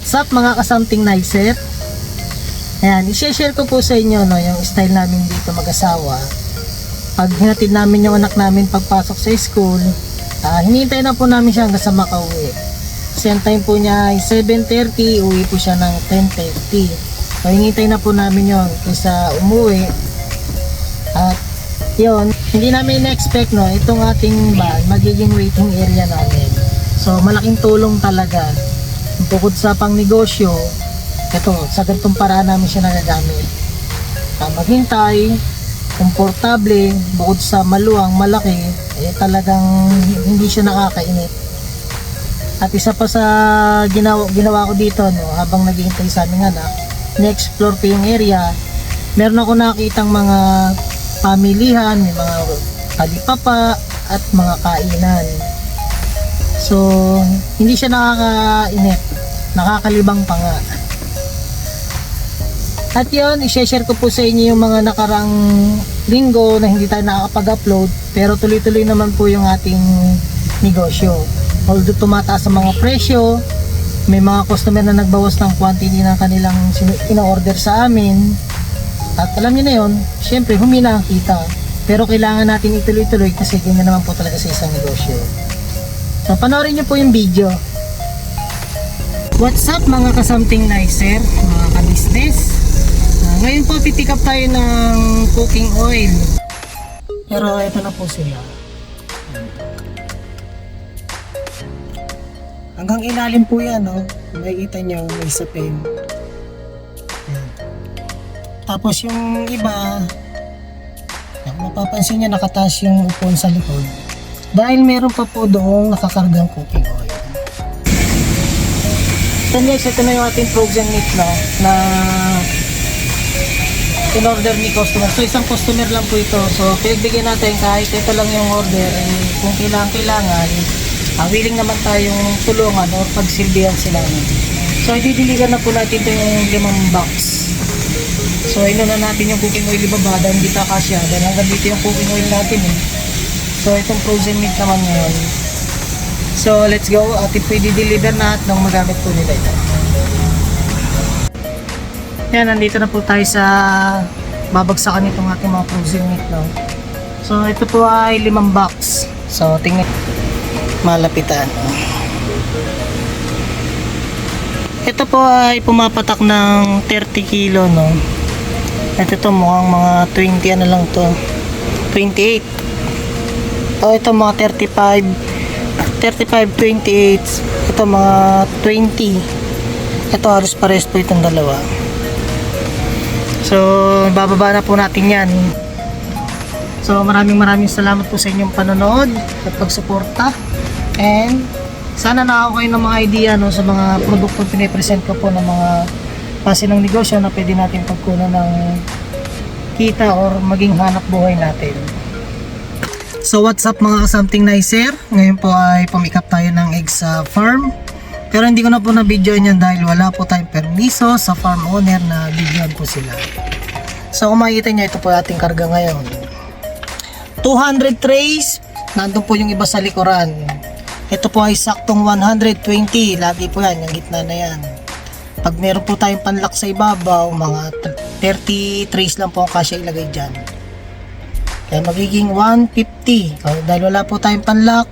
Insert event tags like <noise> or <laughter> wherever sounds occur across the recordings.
What's up mga kasamting nicer? Ayan, i-share ko po sa inyo no, yung style namin dito mag-asawa. Pag hinatid namin yung anak namin pagpasok sa school, ah hinihintay na po namin siya hanggang sa makauwi. Kasi ang time po niya ay 7.30, uwi po siya ng 10.30. So hinihintay na po namin yon kaysa umuwi. At yon hindi namin na-expect no, itong ating van, magiging waiting area namin. So malaking tulong talaga bukod sa pang negosyo, ito, sa ganitong paraan namin siya nagagamit. Uh, maghintay, komportable, bukod sa maluwang, malaki, eh talagang hindi siya nakakainit. At isa pa sa ginawa, ginawa ko dito, no, habang naghihintay sa aming anak, na-explore ko yung area, meron ako nakitang mga pamilihan, may mga kalipapa at mga kainan. So, hindi siya nakakainit. Nakakalibang pa nga. At yun, i-share ko po sa inyo yung mga nakarang linggo na hindi tayo nakakapag-upload pero tuloy-tuloy naman po yung ating negosyo. Although tumataas ang mga presyo, may mga customer na nagbawas ng quantity ng kanilang ina-order sa amin. At alam niyo na yun, syempre humina ang kita. Pero kailangan natin ituloy-tuloy kasi ganyan naman po talaga sa isang negosyo. So, panoorin niyo po yung video. What's up mga kasamting nicer, mga ka-business? Ah, ngayon po pipick up tayo ng cooking oil. Pero ito na po sila. Hanggang ilalim po yan, no? Makikita nyo, may sapin. Tapos yung iba, mapapansin nyo nakataas yung upon sa likod. Dahil meron pa po doong nakakargang cooking oil. So guys, ito na yung ating frozen meat no, na in-order ni customer. So isang customer lang po ito. So pinagbigyan natin kahit ito lang yung order. And kung kailangan kailangan, ah, willing naman tayong tulungan or pagsilbihan sila. no. So i-deliver na po natin ito yung limang box. So ino na natin yung cooking oil ibaba dahil hindi kakasya. Dahil hanggang dito yung cooking oil natin eh. So itong frozen meat naman ngayon. So let's go. Po i-deliver na at nang magamit po nila ito. Yan, nandito na po tayo sa babagsakan itong ating mga frozen meat. No? So ito po ay limang box. So tingnan malapitan. Ito po ay pumapatak ng 30 kilo no. Ito to mukhang mga 20 ano lang to. 28. Oh, ito mga 35 35, 28 ito mga 20 ito halos pares po itong dalawa. So bababa na po natin yan. So maraming maraming salamat po sa inyong panonood at pagsuporta. And sana nakako kayo ng mga idea no, sa mga produktong pinipresent ko po ng mga klase ng negosyo na pwede natin pagkunan ng kita or maging hanap buhay natin So what's up mga kasamting nicer? Ngayon po ay pumikap tayo ng eggs sa farm. Pero hindi ko na po na-videoan yan dahil wala po tayong permiso sa farm owner na videoan po sila. So kung makikita nyo, ito po ating karga ngayon. 200 trays, nandun po yung iba sa likuran. Ito po ay saktong 120, lagi po yan, yung gitna na yan. Pag meron po tayong panlock sa ibabaw, mga 30 trays lang po ang kasya ilagay dyan. Kaya magiging 150. O, dahil wala po tayong panlock,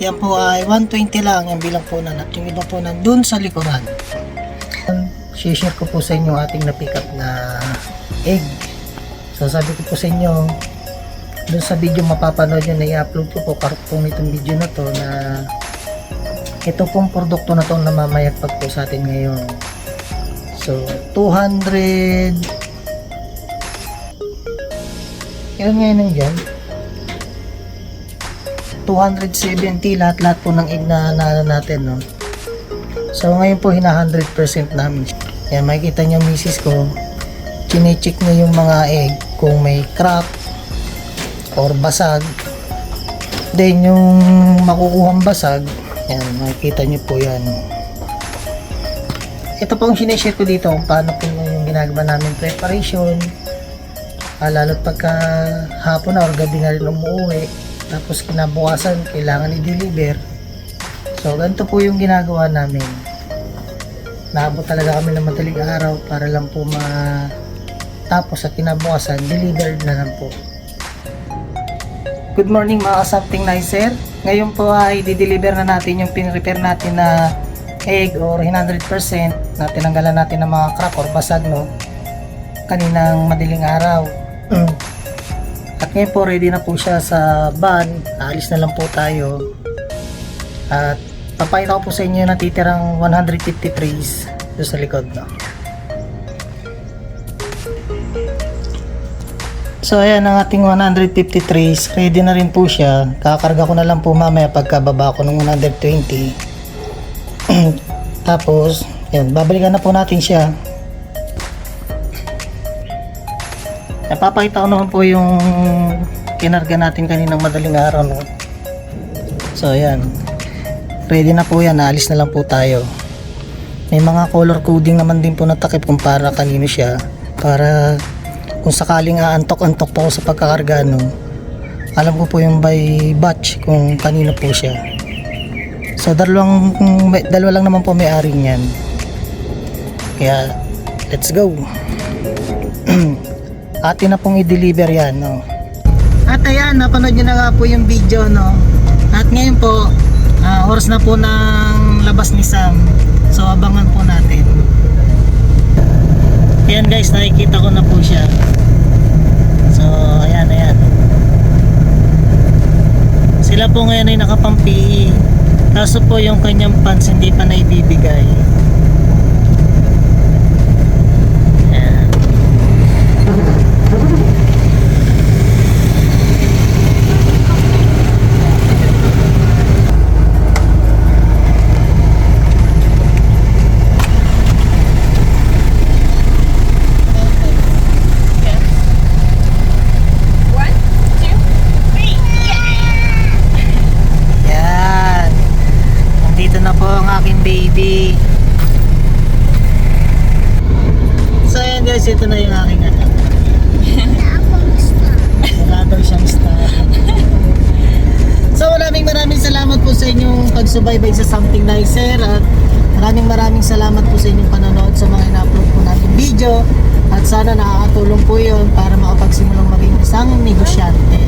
yan po ay 120 lang yung bilang po at yung iba po nandun sa likuran. Share ko po sa inyo ating na-pick up na egg. So sabi ko po sa inyo, dun sa video mapapanood nyo na i-upload ko po karugtong itong video na to na ito pong produkto na to na mamayagpag po sa atin ngayon. So 200 Ilan ngayon nandiyan? 270 lahat-lahat po ng egg na naano natin, no? So, ngayon po, hina 100% namin. Yan, makikita niyo misis ko, chinecheck niya yung mga egg kung may crack or basag. Then, yung makukuhang basag, yan, makikita niyo po yan. Ito po ang sineshare ko dito kung paano po yung ginagawa namin preparation Ah, lalo't pagka hapon na or gabi na rin umuwi tapos kinabukasan kailangan i-deliver so ganito po yung ginagawa namin naabot talaga kami ng madaling araw para lang po matapos at kinabukasan, delivered na lang po. Good morning mga something nicer. Ngayon po ay di-deliver na natin yung pin-repair natin na egg or 100% na tinanggalan natin ng mga crack or basag no kaninang madaling araw. At ngayon po ready na po siya sa van. Aalis na lang po tayo. At papakita ko po sa inyo yung natitirang 150 trays doon sa likod no. So ayan ang ating 150 trays. Ready na rin po siya. Kakarga ko na lang po mamaya pagkababa ko ng 120. <clears throat> Tapos, yun, babalikan na po natin siya. Napapakita ko naman po yung kinarga natin kaninang madaling araw. No? So ayan. Ready na po yan. Naalis na lang po tayo. May mga color coding naman din po natakip kung para kanino siya. Para kung sakaling aantok-antok po ako sa pagkakarga no, alam ko po yung by batch kung kanino po siya. So dalawang may- dalawa lang naman po may-ari niyan. Kaya let's go. <clears throat> Atin na pong i-deliver yan no. At ayan, napanood nyo na nga po yung video no. At ngayon po, ah, oras na po ng labas ni Sam. So abangan po natin. Ayan guys, nakikita ko na po siya. So, ayan, ayan. Sila po ngayon ay nakapampi. Kaso po yung kanyang pants hindi pa naibibigay. Ayan. One, two, three. Yan. Nandito na po ang aking baby. So ayan guys, ito na yung aking anak. Wala daw siyang star. so maraming maraming salamat po sa inyong pagsubaybay sa Something Nicer at maraming maraming salamat po sa inyong panonood sa mga ina-upload po natin video at sana nakakatulong po yun para makapagsimulang maging isang negosyante.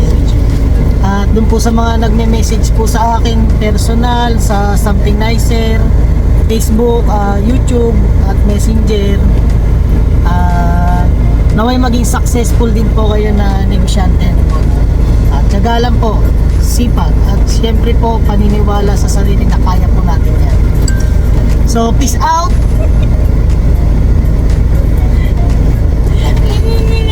At dun po sa mga nagme-message po sa akin personal sa Something Nicer, Facebook, ah, YouTube at Messenger. At naway maging successful din po kayo na negosyante. At tiyaga lang po, sipag siyempre po paniniwala sa sarili na kaya po natin yan. So peace out! <laughs>